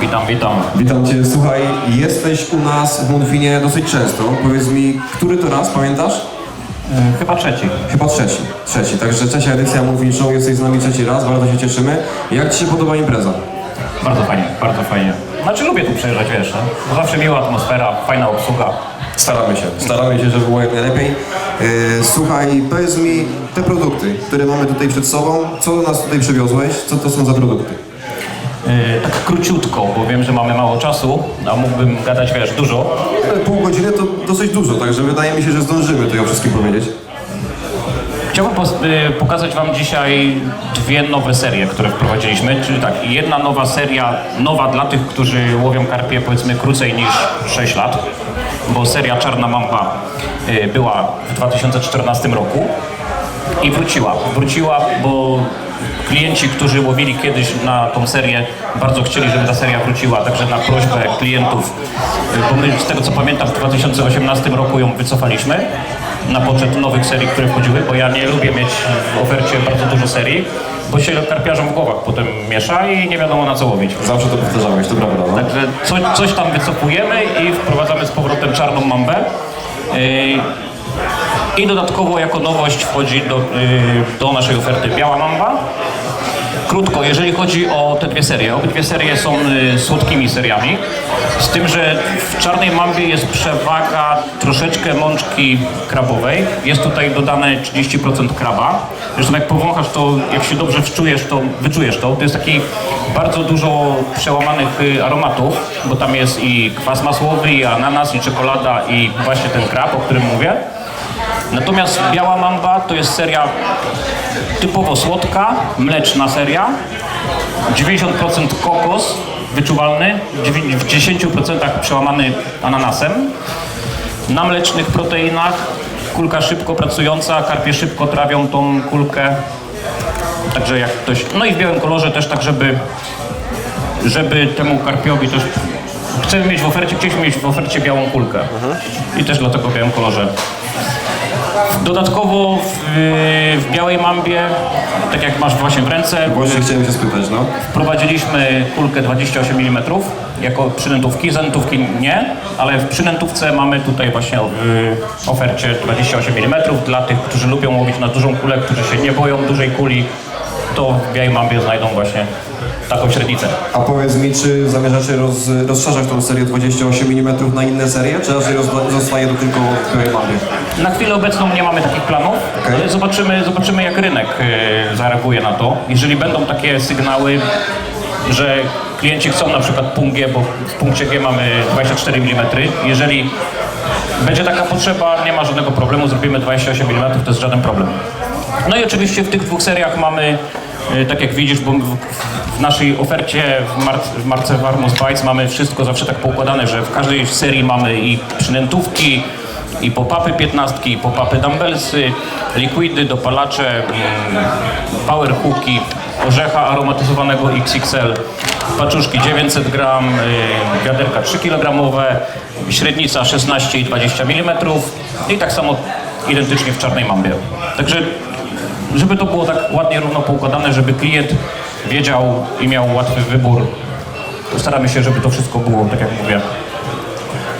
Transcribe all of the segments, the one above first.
Witam, witam. Witam Cię, słuchaj, jesteś u nas w Monfinie dosyć często. Powiedz mi, który to raz, pamiętasz? E, Chyba trzeci. Chyba trzeci. Trzeci, także trzecia edycja Monfin Show, jesteś z nami trzeci raz, bardzo się cieszymy. Jak Ci się podoba impreza? Bardzo fajnie, bardzo fajnie. Znaczy lubię tu przyjeżdżać, wiesz, no? zawsze miła atmosfera, fajna obsługa. Staramy się, staramy się, żeby było jak najlepiej. Yy, słuchaj, powiedz mi, te produkty, które mamy tutaj przed sobą, co do nas tutaj przywiozłeś, co to są za produkty? E, tak króciutko, bo wiem, że mamy mało czasu, a mógłbym gadać, wiesz, dużo. Ale Pół godziny to dosyć dużo, także wydaje mi się, że zdążymy tutaj o wszystkim powiedzieć. Chciałbym e, pokazać Wam dzisiaj dwie nowe serie, które wprowadziliśmy. Czyli tak, jedna nowa seria, nowa dla tych, którzy łowią karpie powiedzmy krócej niż 6 lat, bo seria Czarna Mamba e, była w 2014 roku i wróciła. Wróciła, bo klienci, którzy łowili kiedyś na tą serię, bardzo chcieli, żeby ta seria wróciła, także na prośbę klientów, e, bo my z tego co pamiętam w 2018 roku ją wycofaliśmy na poczet nowych serii, które wchodziły, bo ja nie lubię mieć w ofercie bardzo dużo serii, bo się karpiarzom w głowach potem miesza i nie wiadomo na co łowić. Zawsze to powtarzałeś, to prawda, no? Także coś, coś tam wycofujemy i wprowadzamy z powrotem czarną mambę. Yy, I dodatkowo jako nowość wchodzi do, yy, do naszej oferty biała mamba. Krótko, jeżeli chodzi o te dwie serie, obydwie serie są y, słodkimi seriami, z tym, że w czarnej mambie jest przewaga troszeczkę mączki krabowej. Jest tutaj dodane 30% kraba. Zresztą jak powąchasz to, jak się dobrze wczujesz, to wyczujesz to. To jest taki bardzo dużo przełamanych y, aromatów, bo tam jest i kwas masłowy, i ananas, i czekolada, i właśnie ten krab, o którym mówię. Natomiast Biała Mamba to jest seria typowo słodka, mleczna seria. 90% kokos wyczuwalny, w 10% przełamany ananasem. Na mlecznych proteinach kulka szybko pracująca, karpie szybko trawią tą kulkę. Także jak ktoś. No i w białym kolorze też tak, żeby, żeby temu karpiowi też. Chcemy mieć w ofercie, chcieliśmy mieć w ofercie białą kulkę. I też dlatego w białym kolorze. Dodatkowo w, w białej mambie, tak jak masz właśnie w ręce, Właśnie chciałem się spytać, no. wprowadziliśmy kulkę 28 mm jako przynętówki, zanętówki nie, ale w przynętówce mamy tutaj właśnie w ofercie 28 mm dla tych, którzy lubią łowić na dużą kulę, którzy się nie boją dużej kuli, to w białej mambie znajdą właśnie taką średnicę. A powiedz mi, czy zamierzacie roz, rozszerzać tą serię 28 mm na inne serie, czy raczej roz- zostaje to tylko w mambie? Na chwilę obecną nie mamy takich planów. Ale Zobaczymy, zobaczymy jak rynek e, zareaguje na to. Jeżeli będą takie sygnały, że klienci chcą na przykład punkt G, bo w punkcie G mamy 24 mm. Jeżeli będzie taka potrzeba, nie ma żadnego problemu, zrobimy 28 mm, to jest żaden problem. No i oczywiście w tych dwóch seriach mamy, tak jak widzisz, bo w, naszej ofercie w, mar w marce Warmos Bites mamy wszystko zawsze tak poukładane, że w każdej serii mamy i przynętówki, i pop-upy 15, i pop-upy dumbbellsy, likwidy, dopalacze, mm, power hooki, orzecha aromatyzowanego XXL, paczuszki 900 gram, y, wiaderka 3 kg, średnica 16 i 20 mm i tak samo identycznie w czarnej mambie. Także żeby to było tak ładnie, równo poukładane, żeby klient wiedział i miał łatwy wybór, staramy się, żeby to wszystko było, tak jak mówię,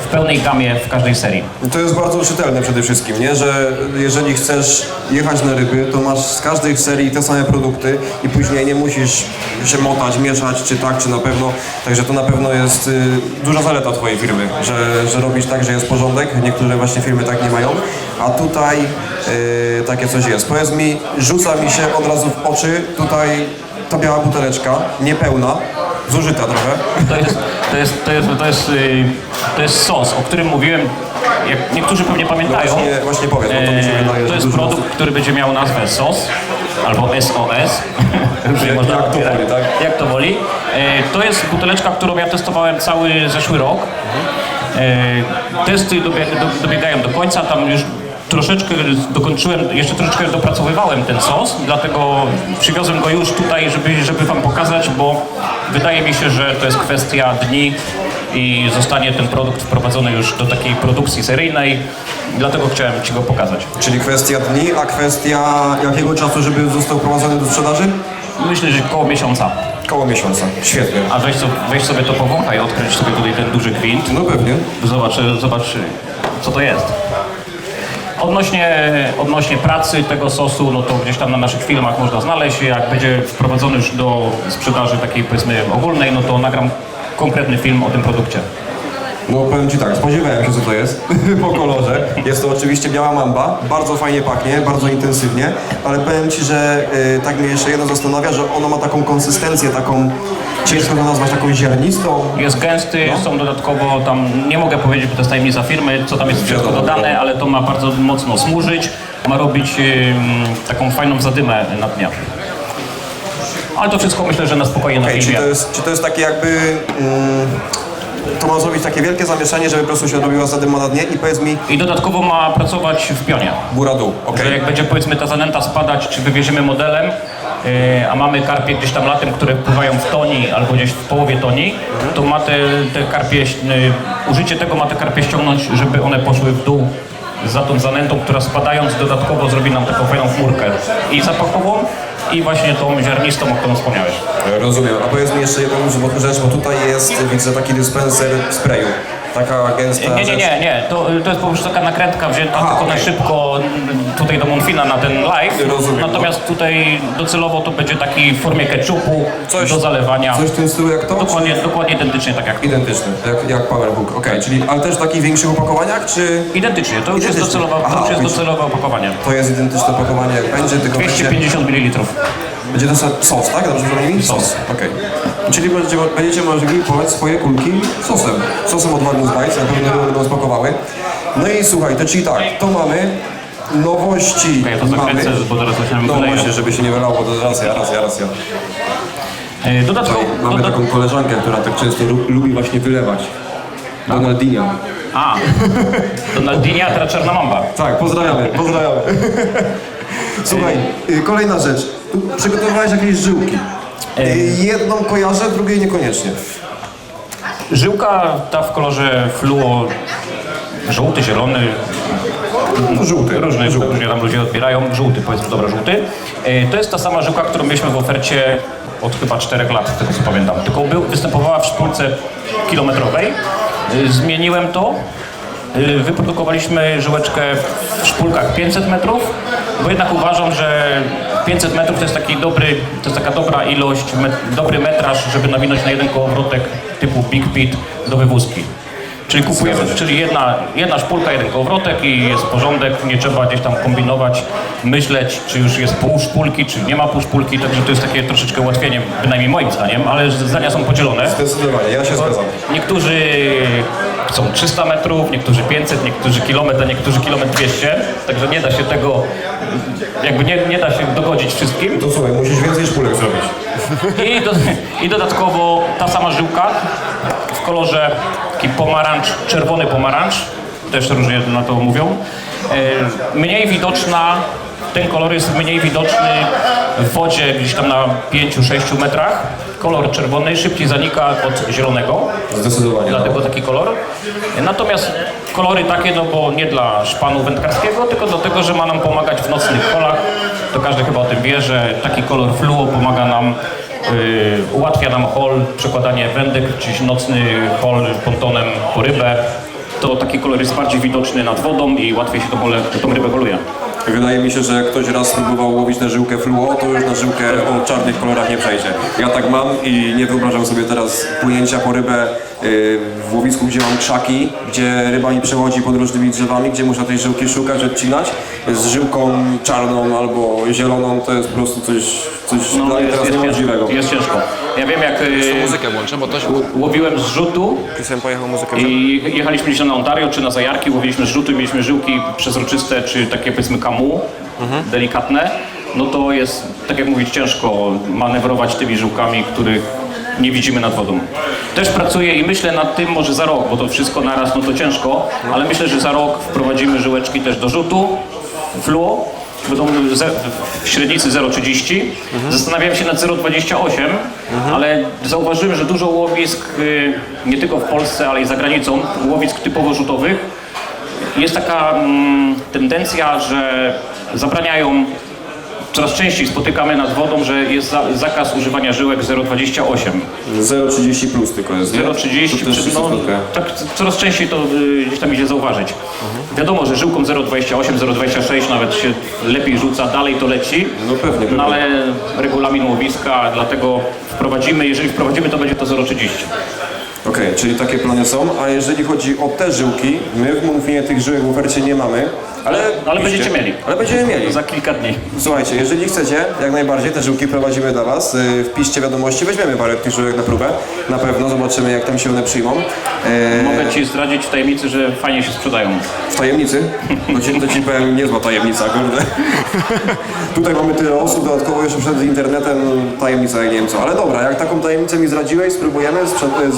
w pełnej gamie w każdej serii. To jest bardzo czytelne przede wszystkim, nie? Że jeżeli chcesz jechać na ryby, to masz z każdej serii te same produkty i później nie musisz się motać, mieszać, czy tak, czy na pewno. Także to na pewno jest y, duża zaleta Twojej firmy, że, że robisz tak, że jest porządek. Niektóre właśnie firmy tak nie mają. A tutaj y, takie coś jest. Powiedz mi, rzuca mi się od razu w oczy tutaj ta biała buteleczka, niepełna, zużyta trochę. To jest, to jest, to jest, to jest, yy, to jest sos, o którym mówiłem, jak niektórzy pewnie pamiętają. No właśnie- właśnie powiedz, bo to mi się Eee, wydaje, że To jest dużo produkt, osób- który będzie miał nazwę SOS albo SOS. Różnie Jak- można jak to odbierać. woli, tak? Jak to woli. Eee, To jest buteleczka, którą ja testowałem cały zeszły rok. Testy dobie- do- dobiegają do końca, tam już troszeczkę dokończyłem, jeszcze troszeczkę dopracowywałem ten sos, dlatego przywiozłem go już tutaj, żeby, żeby wam pokazać, bo wydaje mi się, że to jest kwestia dni i zostanie ten produkt wprowadzony już do takiej produkcji seryjnej, dlatego chciałem ci go pokazać. Czyli kwestia dni, a kwestia jakiego czasu, żeby został wprowadzony do sprzedaży? Myślę, że koło miesiąca. Koło miesiąca. Świetnie. A weź, weź sobie to powąchaj, odkręć sobie tutaj ten duży gwint. No pewnie. Zobacz, zobacz co to jest. Odnośnie, odnośnie pracy tego sosu, no to gdzieś tam na naszych filmach można znaleźć. Jak będzie wprowadzony już do sprzedaży takiej powiedzmy ogólnej, no to nagram konkretny film o tym produkcie. No powiem Ci tak, spodziewałem się co to jest po kolorze. Jest to oczywiście biała mamba, bardzo fajnie pachnie, bardzo intensywnie, ale powiem Ci, że y, tak mnie jeszcze jedno zastanawia, że ono ma taką konsystencję, taką, ciężko to nazwać, taką ziarnistą. Jest gęsty, No. są dodatkowo tam, nie mogę powiedzieć, bo to jest tajemnica firmy, co tam jest wszystko dodane, ale to ma bardzo mocno smurzyć, ma robić ym, taką fajną zadymę na dnia. Ale to wszystko myślę, że na spokojnie na Okej, czy, to jest, czy to jest takie jakby... Mm, to ma zrobić takie wielkie zamieszanie, żeby po prostu się robiła zadyma na dnie i powiedz mi I dodatkowo ma pracować w pionie. góra dół, okej? Że jak będzie powiedzmy ta zanęta spadać, czy wywieziemy modelem, yy, a mamy karpie gdzieś tam latem, które pływają w toni albo gdzieś w połowie toni, to ma te, te karpie, yy, użycie tego ma te karpie ściągnąć, żeby one poszły w dół za tą zanętą, która spadając dodatkowo zrobi nam taką fajną chmurkę i zapachową i właśnie tą ziarnistą, o którą wspomniałeś. Rozumiem. A powiedz mi jeszcze jedną rzecz, bo tutaj jest, widzę, taki dyspenser sprayu. Taka gęsta Nie, nie, nie, nie. To, to jest po prostu taka nakrętka wzięta Aha, tylko na szybko tutaj do Monfina na ten live. Rozumiem. Natomiast tutaj docelowo to będzie taki w formie ketchupu Coś- do zalewania. Coś w tym stylu jak to? Dokładnie, dokładnie identycznie tak jak. Identyczny, jak, jak Powerbook, okej, czyli, ale też w takich większych opakowaniach, czy Identycznie, to już jest Identycznie. docelowe, to Aha, już jest widzisz. docelowe opakowanie. to jest identyczne opakowanie jak będzie, tylko będzie, 250 ml. Będzie to so- sos, tak? Dobrze mówię? Sos. okej. Czyli będziecie, będziecie mogli poleć swoje kulki sosem, sosem od Magnus Bites, na pewno będą smakowały. No i słuchaj, to czyli tak, to mamy nowości, to mamy, zakręcę, bo teraz no właśnie, żeby się nie wylało, to racja, racja, racja. E, Dodatkowo, Mamy doda- taką koleżankę, która tak często lu- lubi właśnie wylewać. A, Donaldinia, a teraz Czarna Mamba. Tak, pozdrawiamy, pozdrawiamy. Słuchaj, y, kolejna rzecz. Tu Przygotowałeś jakieś żyłki. Y, Jedną kojarzę, drugiej niekoniecznie. Żyłka ta w kolorze fluo, żółty, zielony, No, żółty. Różne, różnie tam ludzie odbierają. Żółty, powiedzmy, dobra, żółty. E, To jest ta sama żyłka, którą mieliśmy w ofercie od chyba 4 lat, z tego co pamiętam. Tylko był, występowała w szpulce kilometrowej. E, Zmieniłem to. E, Wyprodukowaliśmy żyłeczkę w szpulkach 500 metrów, bo jednak uważam, że 500 metrów to jest taki dobry, to jest taka dobra ilość, met, dobry metraż, żeby nawinąć na jeden kołowrotek typu Big Pit do wywózki. Czyli kupujemy, czyli jedna, jedna szpulka, jeden kołowrotek i jest porządek, nie trzeba gdzieś tam kombinować, myśleć, czy już jest pół szpulki, czy nie ma pół szpulki, także to jest takie troszeczkę ułatwienie, bynajmniej moim zdaniem, ale zdania są podzielone. Zdecydowanie, ja się zgadzam. Niektórzy chcą 300 metrów, niektórzy 500, niektórzy kilometr, a niektórzy kilometr 200, także nie da się tego, jakby nie, nie da się dogodzić wszystkim. To słuchaj, musisz więcej szpulek zrobić. I, do, I dodatkowo ta sama żyłka w kolorze taki pomarańcz, czerwony pomarańcz, też różnie na to mówią. E, Mniej widoczna, ten kolor jest mniej widoczny w wodzie gdzieś tam na 5-6 metrach. Kolor czerwony szybciej zanika od zielonego, Zdecydowanie. dlatego taki kolor. Natomiast kolory takie, no bo nie dla szpanu wędkarskiego, tylko do tego, że ma nam pomagać w nocnych kolach. To każdy chyba o tym wie, że taki kolor fluo pomaga nam, yy, ułatwia nam hol, przekładanie wędek, czyli nocny hol pontonem po rybę. To taki kolor jest bardziej widoczny nad wodą i łatwiej się tą, tą rybę holuje. Wydaje mi się, że jak ktoś raz spróbował łowić na żyłkę fluo, to już na żyłkę o czarnych kolorach nie przejdzie. Ja tak mam i nie wyobrażam sobie teraz płynięcia po rybę yy, w łowisku, gdzie mam krzaki, gdzie ryba mi przechodzi pod różnymi drzewami, gdzie muszę tej żyłki szukać, odcinać. Z żyłką czarną albo zieloną to jest po prostu coś, coś dla mnie teraz niemożliwego. jest ciężko. Ja wiem jak yy, Muzykę włączę, bo to się... łowiłem z rzutu, Pisem pojechał muzykę. I jechaliśmy gdzieś na Ontario czy na Zajarki, łowiliśmy zrzuty, mieliśmy żyłki przezroczyste, czy takie powiedzmy kamu, delikatne. No to jest, tak jak mówić, ciężko manewrować tymi żyłkami, których nie widzimy nad wodą. Też pracuję i myślę nad tym może za rok, bo to wszystko naraz, no to ciężko, ale myślę, że za rok wprowadzimy żyłeczki też do rzutu, fluo, będą ze- w średnicy 0,30. Zastanawiałem się nad 0,28, ale zauważyłem, że dużo łowisk, y, nie tylko w Polsce, ale i za granicą, łowisk typowo rzutowych, jest taka mm, tendencja, że zabraniają coraz częściej spotykamy nad wodą, że jest za, zakaz używania żyłek 0,28. 0,30 plus tylko jest, nie? 0,30, To też przy- jest no, tak coraz częściej to y, gdzieś tam idzie zauważyć. Wiadomo, że żyłką 0,28, 0,26 nawet się lepiej rzuca, dalej to leci. No pewnie, pewnie. No ale regulamin łowiska, dlatego wprowadzimy, jeżeli wprowadzimy, to będzie to 0,30. Okej, czyli takie plany są, a jeżeli chodzi o te żyłki, my w Monfinie tych żyłek w ofercie nie mamy, ale... No, ale będziecie mieli. Ale będziemy mieli. Za kilka dni. Słuchajcie, jeżeli chcecie, jak najbardziej te żyłki prowadzimy dla Was. Yy, Wpiszcie wiadomości, weźmiemy parę tych żyłek na próbę. Na pewno, zobaczymy jak tam się one przyjmą. Yy, Mogę Ci zdradzić w tajemnicy, że fajnie się sprzedają. w tajemnicy? To ci, to ci powiem, niezła tajemnica, kurde. Tutaj mamy tyle osób, dodatkowo jeszcze przed internetem tajemnica, jak nie wiem co. Ale dobra, jak taką tajemnicę mi zdradziłeś, spróbujemy, sprze-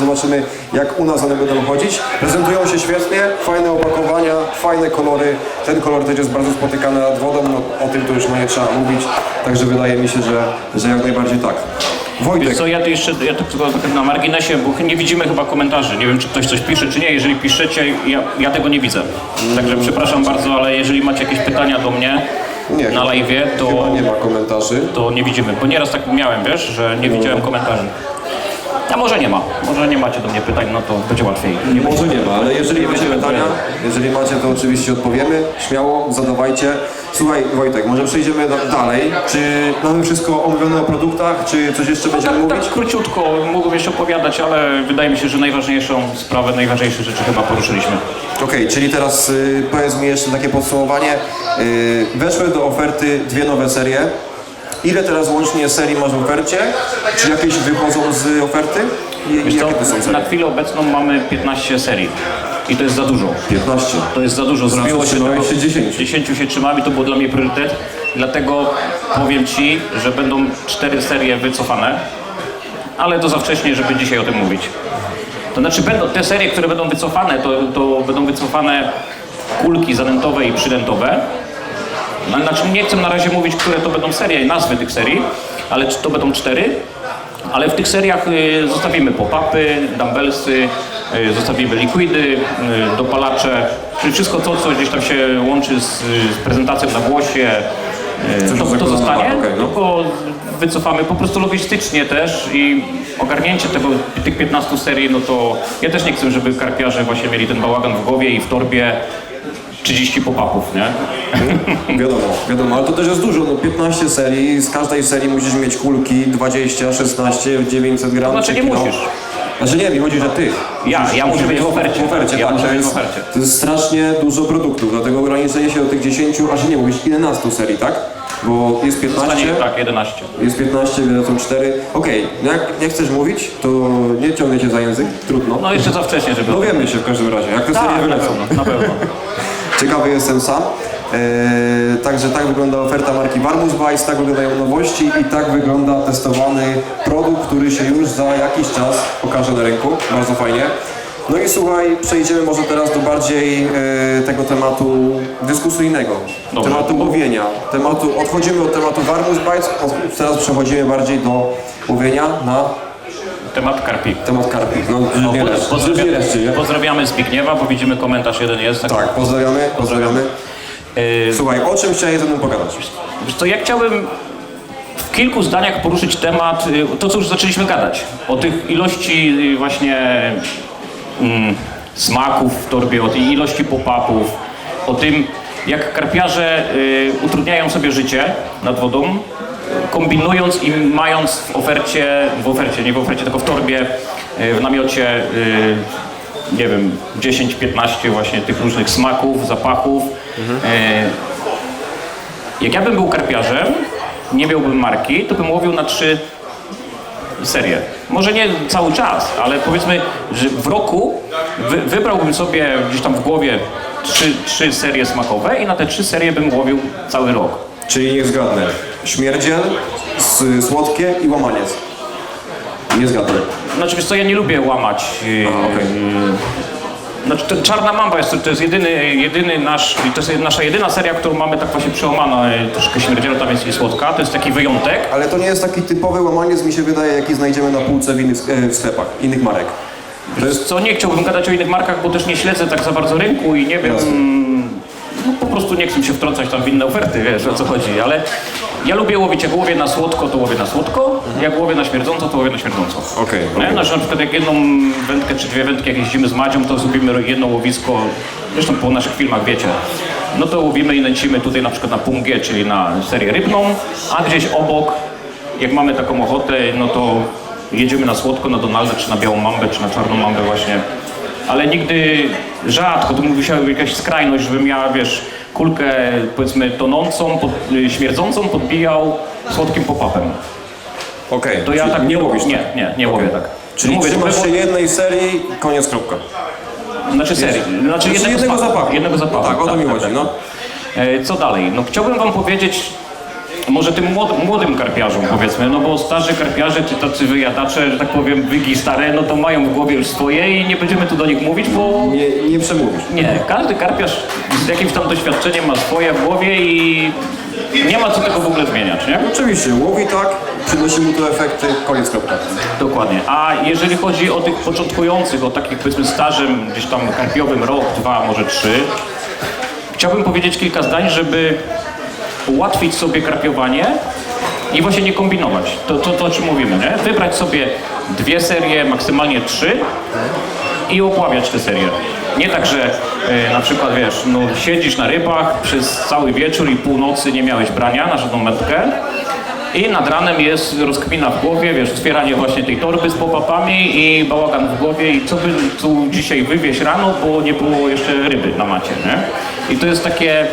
jak u nas one będą chodzić. Prezentują się świetnie, fajne opakowania, fajne kolory. Ten kolor też jest bardzo spotykany nad wodą, no, o tym to już nie trzeba mówić. Także wydaje mi się, że, że jak najbardziej tak. Wojtek, Wiesz co, ja tu jeszcze, ja tak tylko tak na marginesie, bo nie widzimy chyba komentarzy. Nie wiem, czy ktoś coś pisze, czy nie. Jeżeli piszecie, ja, ja tego nie widzę. Także przepraszam bardzo, ale jeżeli macie jakieś pytania do mnie Nie, na live, to, chyba nie ma komentarzy. to nie widzimy. Bo nieraz tak miałem, wiesz, że nie widziałem komentarzy. A może nie ma. Może nie macie do mnie pytań, no to będzie łatwiej. Nie Może nie ma, ale jeżeli macie pytania, jeżeli macie, to oczywiście odpowiemy. Śmiało, zadawajcie. Słuchaj, Wojtek, może przejdziemy da- dalej. Czy mamy wszystko omówione o produktach, czy coś jeszcze będziemy Tak, mówić? tak króciutko mógłbym jeszcze opowiadać, ale wydaje mi się, że najważniejszą sprawę, najważniejsze rzeczy chyba poruszyliśmy. Okej, czyli teraz y, powiedz mi jeszcze takie podsumowanie. Y, weszły do oferty dwie nowe serie. Ile teraz łącznie serii masz w ofercie? Czy jakieś wychodzą z oferty? I, i Wiesz jakie to są na serie? chwilę obecną mamy 15 serii. I to jest za dużo. 15. To jest za dużo. Zrobiło się trzymałeś się 10. 10 się trzymamy, to był dla mnie priorytet. Dlatego powiem Ci, że będą cztery serie wycofane, ale to za wcześnie, żeby dzisiaj o tym mówić. To znaczy będą te serie, które będą wycofane, to, to będą wycofane kulki zanętowe i przydętowe. No, Znaczy nie chcę na razie mówić, które to będą serie, nazwy tych serii, ale czy to będą cztery. Ale w tych seriach y, zostawimy pop-upy, dumbbellsy, y, zostawimy likwidy, y, dopalacze, czyli wszystko to, co gdzieś tam się łączy z, z prezentacją na głosie, to, to zostanie, no. tylko wycofamy po prostu logistycznie też i ogarnięcie tego, tych 15 serii, no to ja też nie chcę, żeby karpiarze właśnie mieli ten bałagan w głowie i w torbie 30 pop-upów, nie? Wiadomo, wiadomo, ale to też jest dużo, no 15 serii, z każdej serii musisz mieć kulki 20, 16, 900 gram. To znaczy czy nie musisz. Znaczy nie, mi chodzi, że ty. Ja, ja muszę mieć w ofercie. W ofercie, Ja tak, muszę to mieć w jest, ofercie. To jest strasznie dużo produktów, dlatego ograniczenie się do tych 10, aż nie mówisz 11 serii, tak? Bo jest 15, Stanie, tak, 11. jest 15, są 4. Okej, no jak nie chcesz mówić, to nie ciągnie cię za język, trudno. No jeszcze za wcześnie, żeby... Dowiemy się w każdym razie, jak te tak, serie na wylecą. pewno, na pewno. Ciekawy jestem sam. Eee, także tak wygląda oferta marki Varmus Vice, tak wyglądają nowości i tak wygląda testowany produkt, który się już za jakiś czas pokaże na rynku. Bardzo fajnie. No i słuchaj, przejdziemy może teraz do bardziej e, tego tematu dyskusyjnego, Dobra. tematu łowienia, tematu, odchodzimy od tematu Varmus Bites, od, teraz przechodzimy bardziej do łowienia na Temat karpi. temat karpi. No, O, nie po- leszczy, pozdrawia- nie leszczy, nie? Pozdrawiamy Zbigniewa, bo widzimy komentarz jeden jest. Tak, pozdrawiamy, pozdrawiamy. Yy, Słuchaj, o czym chciałeś ze mną pogadać? Wiesz co, ja chciałbym w kilku zdaniach poruszyć temat, y, to co już zaczęliśmy gadać, o tych ilości y, właśnie mm, smaków w torbie, o tej ilości pop-upów, o tym jak karpiarze y, utrudniają sobie życie nad wodą, kombinując i mając w ofercie, w ofercie, nie w ofercie, tylko w torbie, y, w namiocie y, nie wiem, 10-15 właśnie tych różnych smaków, zapachów. Y, jak ja bym był karpiarzem, nie miałbym marki, to bym łowił na trzy serie. Może nie cały czas, ale powiedzmy, że w roku wy, wybrałbym sobie gdzieś tam w głowie trzy, trzy serie smakowe i na te trzy serie bym łowił cały rok. Czyli niech zgadnę. Śmierdziel, słodkie i łamaniec. Nie zgadnę. Znaczy wiesz co, ja nie lubię łamać. yy, A, okej. Znaczy, ten Czarna Mamba jest, to jest jedyny, jedyny nasz, to jest nasza jedyna seria, którą mamy tak właśnie przełamana, yy, troszkę śmierdziela tam jest i słodka, to jest taki wyjątek. Ale to nie jest taki typowy łamaniec, mi się wydaje, jaki znajdziemy na półce w innych e, w sklepach, innych marek. To jest Co nie chciałbym gadać o innych markach, bo też nie śledzę tak za bardzo rynku i nie wiem. Jasne. No po prostu nie chcę się wtrącać tam w inne oferty, wiesz o co chodzi, ale ja lubię łowić, jak łowię na słodko, to łowię na słodko, jak łowię na śmierdząco, to łowię na śmierdząco. Okej, Nie? okej. Znaczy na przykład jak jedną wędkę czy dwie wędki, jak jeździmy z Madzią, to zrobimy jedno łowisko, zresztą po naszych filmach wiecie, no to łowimy i nęcimy tutaj na przykład na pungie, czyli na serię rybną, a gdzieś obok, jak mamy taką ochotę, no to jedziemy na słodko, na Donalda, czy na białą mambę, czy na czarną mambę właśnie. Ale nigdy rzadko, to mówi się jakaś skrajność, żebym ja, wiesz, kulkę powiedzmy tonącą, pod, y, śmierdzącą podbijał słodkim pop-upem. Okej, To ja czyli tak nie łowisz Nie, tak? nie, nie łowię tak. Czyli mówię, trzymasz się jednej serii, koniec, kropka. Znaczy serii, znaczy jednego, jednego zapachu. Jednego zapachu. Tak, o to mi chodzi, no. E, Co dalej? No chciałbym wam powiedzieć, może tym młodym, młodym karpiarzom powiedzmy, no bo starzy karpiarze, czy tacy wyjadacze, że tak powiem, wygi stare, no to mają w głowie już swoje i nie będziemy tu do nich mówić, bo Nie, nie przemówisz. nie, każdy karpiarz z jakimś tam doświadczeniem ma swoje w głowie i nie ma co tego w ogóle zmieniać, nie? Oczywiście, łowi tak, przynosi mu to efekty, koniec, kropka. Dokładnie. A jeżeli chodzi o tych początkujących, o takich powiedzmy stażem, gdzieś tam karpiowym, rok, dwa, może trzy, chciałbym powiedzieć kilka zdań, żeby ułatwić sobie karpiowanie i właśnie nie kombinować. To, to, to o czym mówimy, nie? Wybrać sobie dwie serie, maksymalnie trzy i opławiać te serie. Nie tak, że e, na przykład wiesz, no siedzisz na rybach przez cały wieczór i północy nie miałeś brania na żadną metkę i nad ranem jest rozkmina w głowie, wiesz, otwieranie właśnie tej torby z pop-upami i bałagan w głowie i co by tu dzisiaj wywieźć rano, bo nie było jeszcze ryby na macie, nie? I to jest takie,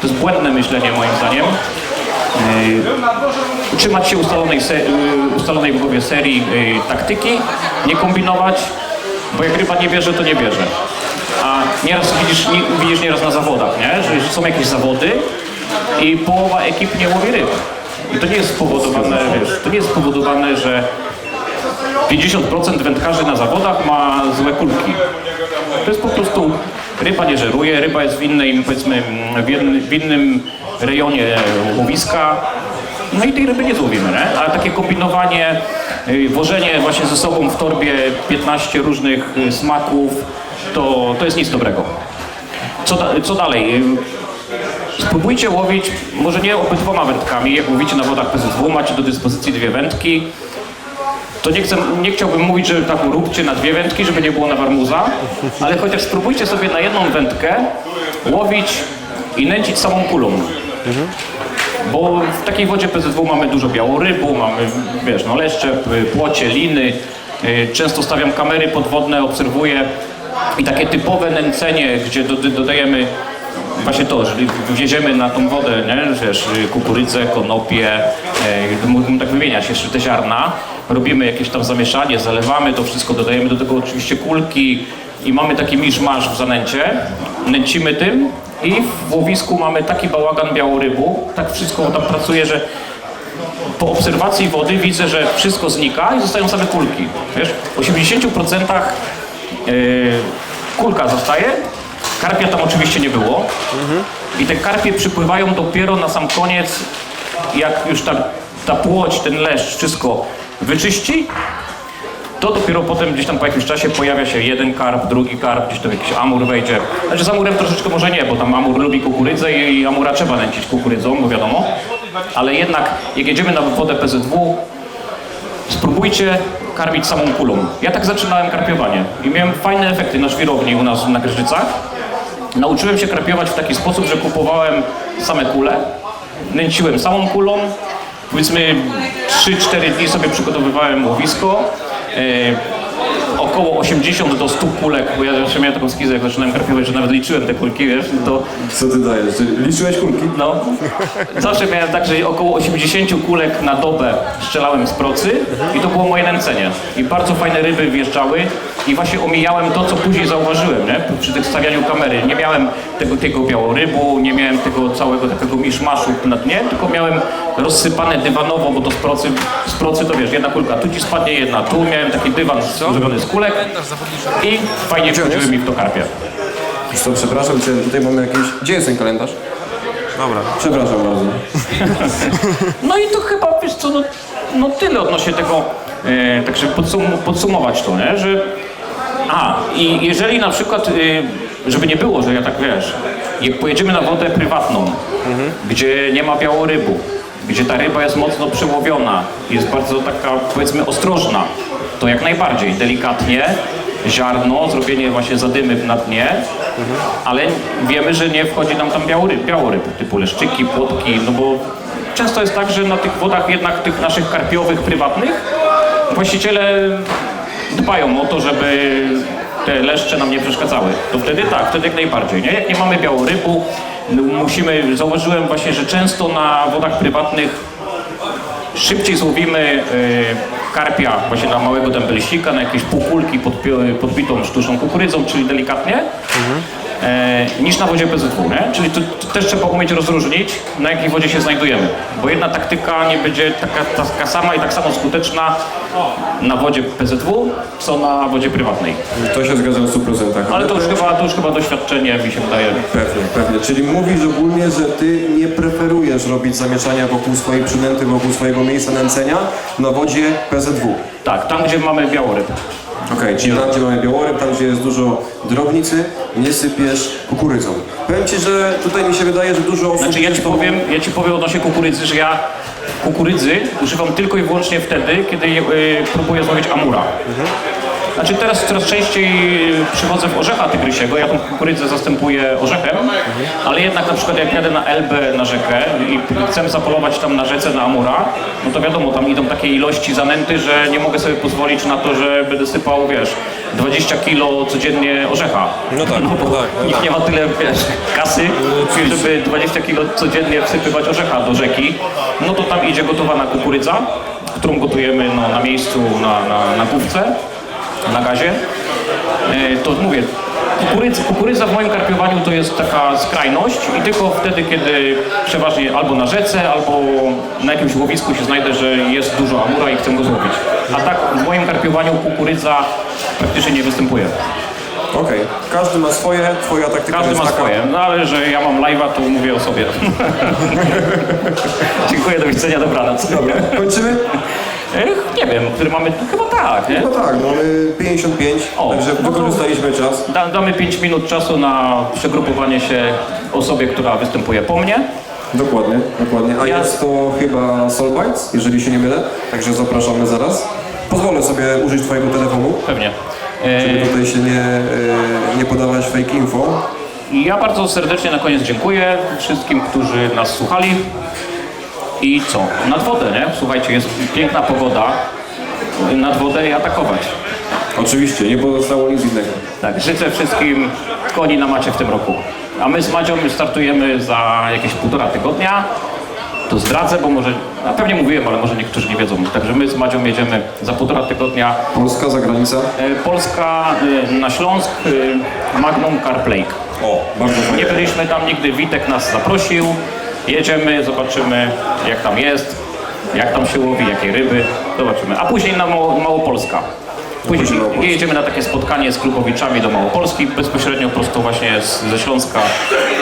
to jest błędne myślenie moim zdaniem. Yy, się ustalonej, se, yy, ustalonej w głowie serii yy, taktyki, nie kombinować, bo jak ryba nie bierze, to nie bierze. A nieraz widzisz, nie, widzisz nieraz na zawodach, nie? że są jakieś zawody i połowa ekip nie łowi ryb. I to nie jest spowodowane, wiesz, to nie jest spowodowane, że 50% wędkarzy na zawodach ma złe kulki. To jest po prostu ryba nie żeruje, ryba jest w innej, powiedzmy, w w innym rejonie łowiska. No i tej ryby nie złowimy, nie? Ale takie kombinowanie, y, wożenie właśnie ze sobą w torbie 15 różnych y, smaków, to, to jest nic dobrego. Co, da, co dalej? Y, Spróbujcie łowić, może nie obydwoma wędkami, jak łowicie na wodach PZW, macie do dyspozycji dwie wędki, to nie, chcę, nie chciałbym mówić, że tak róbcie na dwie wędki, żeby nie było na warmuza, ale chociaż spróbujcie sobie na jedną wędkę łowić i nęcić samą kulą. Bo w takiej wodzie PZW mamy dużo białorybu, mamy, wiesz, no leszcze, p- płocie, liny. Y, Często stawiam kamery podwodne, obserwuję i takie typowe nęcenie, gdzie do, dodajemy właśnie to, że wieziemy na tą wodę, nie, wiesz, kukurydzę, konopie, y, mógłbym tak wymieniać jeszcze te ziarna. Robimy jakieś tam zamieszanie, zalewamy to wszystko, dodajemy do tego oczywiście kulki i mamy taki misz-masz w zanęcie. Nęcimy tym i w łowisku mamy taki bałagan białorybu, tak wszystko tam pracuje, że po obserwacji wody widzę, że wszystko znika i zostają same kulki. Wiesz, w 80% yy, kulka zostaje, karpia tam oczywiście nie było i te karpie przypływają dopiero na sam koniec, jak już ta, ta płoć, ten leszcz, wszystko wyczyści, to dopiero potem gdzieś tam po jakimś czasie pojawia się jeden karp, drugi karp, gdzieś tam jakiś amur wejdzie. Znaczy z amurem troszeczkę może nie, bo tam amur lubi kukurydzę i amura trzeba nęcić kukurydzą, bo wiadomo. Ale jednak jak jedziemy na wodę PZW, spróbujcie karmić samą kulą. Ja tak zaczynałem karpiowanie i miałem fajne efekty na żwirowni u nas na Grzycach. Nauczyłem się karpiować w taki sposób, że kupowałem same kule, nęciłem samą kulą, powiedzmy 3-4 dni sobie przygotowywałem łowisko, e, około 80 do 100 kulek, bo ja zawsze miałem taką skizę, jak zaczynałem karpiować, że nawet liczyłem te kulki, wiesz, to Co ty dajesz? Liczyłeś kulki? no, zawsze miałem tak, że około 80 kulek na dobę strzelałem z procy i to było moje nęcenie. I bardzo fajne ryby wjeżdżały i właśnie omijałem to, co później zauważyłem, nie? Przy tych stawianiu kamery. Nie miałem tego, tego białorybu, nie miałem tego całego takiego miszmaszu na dnie, tylko miałem rozsypane dywanowo, bo to z procy, z procy to wiesz, jedna kulka, tu ci spadnie jedna, tu miałem taki dywan zrobiony z kulek i fajnie wchodziły mi w to karpie. Wiesz co, przepraszam cię, tutaj mamy jakiś... Gdzie jest ten kalendarz? Dobra. Przepraszam bardzo. No i to chyba, wiesz co, no, no tyle odnośnie tego, e, tak żeby podsum podsumować to, nie, że... A, i jeżeli na przykład, e, żeby nie było, że ja tak, wiesz, Jak pojedziemy na wodę prywatną, gdzie nie ma białorybu, gdzie ta ryba jest mocno przełowiona, jest bardzo taka powiedzmy ostrożna, to jak najbardziej delikatnie, ziarno, zrobienie właśnie zadymy na dnie, ale wiemy, że nie wchodzi nam tam białoryb, białoryb typu leszczyki, płotki, no bo często jest tak, że na tych wodach jednak tych naszych karpiowych prywatnych właściciele dbają o to, żeby te leszcze nam nie przeszkadzały. To wtedy tak, wtedy jak najbardziej, nie? Jak nie mamy białorybu, musimy, zauważyłem właśnie, że często na wodach prywatnych szybciej złowimy y, karpia właśnie na małego dębelsika, na jakieś półkulki podbitą sztuczną kukurydzą, czyli delikatnie, e, niż na wodzie PZW, nie? Czyli to też trzeba umieć rozróżnić, na jakiej wodzie się znajdujemy. Bo jedna taktyka nie będzie taka, taka sama i tak samo skuteczna na wodzie PZW, co na wodzie prywatnej. To się zgadzam w 100%. Ale to już chyba, to już chyba doświadczenie mi się wydaje. Pewnie, pewnie. Czyli mówisz ogólnie, że ty nie preferujesz robić zamieszania wokół swojej przynęty, wokół swojego miejsca nęcenia na wodzie PZW. Tak, tam gdzie mamy białoryb. Okej, czyli tam, gdzie mamy białoryb, tam, gdzie jest dużo drobnicy, nie sypiesz kukurydzą. Powiem ci, że tutaj mi się wydaje, że dużo osób... Znaczy ja ci jest to- powiem, ja ci powiem odnośnie kukurydzy, że ja kukurydzy używam tylko i wyłącznie wtedy, kiedy y, próbuję złowić amura. Znaczy teraz coraz częściej przychodzę w orzecha tygrysiego, ja tą kukurydzę zastępuję orzechem, ale jednak na przykład jak jadę na Elbę na rzekę i chcę zapolować tam na rzece na amura, no to wiadomo, tam idą takie ilości zanęty, że nie mogę sobie pozwolić na to, że będę sypał, wiesz, 20 kilo codziennie orzecha. No tak, no bo tak, no nikt tak. nie ma tyle, wiesz, kasy, żeby 20 kilo codziennie wsypywać orzecha do rzeki, no to tam idzie gotowana kukurydza, którą gotujemy no, na miejscu, na, na, na główce, na gazie. E, To mówię, kukurydza, kukurydza w moim karpiowaniu to jest taka skrajność i tylko wtedy, kiedy przeważnie albo na rzece, albo na jakimś łowisku się znajdę, że jest dużo amura i chcę go złowić. A tak w moim karpiowaniu kukurydza praktycznie nie występuje. Okej, każdy ma swoje, twoja taktyka Każdy ma taka... swoje, no ale że ja mam live'a, to mówię o sobie. Dziękuję, do widzenia, dobranoc. Dobra, kończymy? Ech, nie wiem, który mamy, chyba tak, nie? No tak, mamy 55, O, także no to- wykorzystaliśmy czas. Da, damy 5 minut czasu na przegrupowanie się osobie, która występuje po mnie. Dokładnie, dokładnie. A Ja- jest to chyba Soulbites, jeżeli się nie mylę, także zapraszamy zaraz. Pozwolę sobie użyć twojego telefonu, Pewnie. E, żeby tutaj się nie, e, nie podawać fake info. ja bardzo serdecznie na koniec dziękuję wszystkim, którzy nas słuchali. I co? Nad wodę, nie? Słuchajcie, jest piękna pogoda. Nad wodę i atakować. Oczywiście, nie pozostało nic innego. Tak, życzę wszystkim koni na macie w tym roku. A my z Madzią startujemy za jakieś półtora tygodnia. To zdradzę, bo może, a pewnie mówiłem, ale może niektórzy nie wiedzą. Także my z Madzią jedziemy za półtora tygodnia. Polska, zagranica? E, Polska e, na Śląsk, e, Magnum Carplay. O, bardzo Nie fajnie. byliśmy tam nigdy, Witek nas zaprosił. Jedziemy, zobaczymy jak tam jest, jak tam się łowi, jakie ryby. Zobaczymy. A później na Mało, Małopolska. Później jedziemy na takie spotkanie z klubowiczami do Małopolski, bezpośrednio prosto właśnie z, ze Śląska,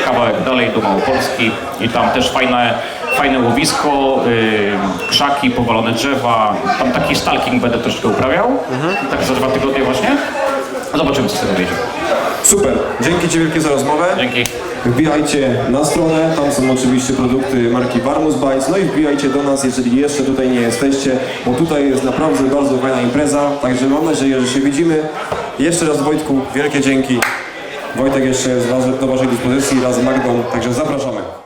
kawałek dalej do Małopolski i tam też fajne, fajne łowisko, yy, krzaki, powalone drzewa, tam taki stalking będę troszkę uprawiał, tak za dwa tygodnie właśnie. Zobaczymy co z tego wyjdzie. Super, dzięki Ci wielkie za rozmowę. Dzięki. Wbijajcie na stronę, tam są oczywiście produkty marki Barmus Bites, no i wbijajcie do nas, jeżeli jeszcze tutaj nie jesteście, bo tutaj jest naprawdę bardzo fajna impreza, także mam nadzieję, że się widzimy. Jeszcze raz Wojtku, wielkie dzięki. Wojtek jeszcze jest do Waszej dyspozycji razem z Magdą, także zapraszamy.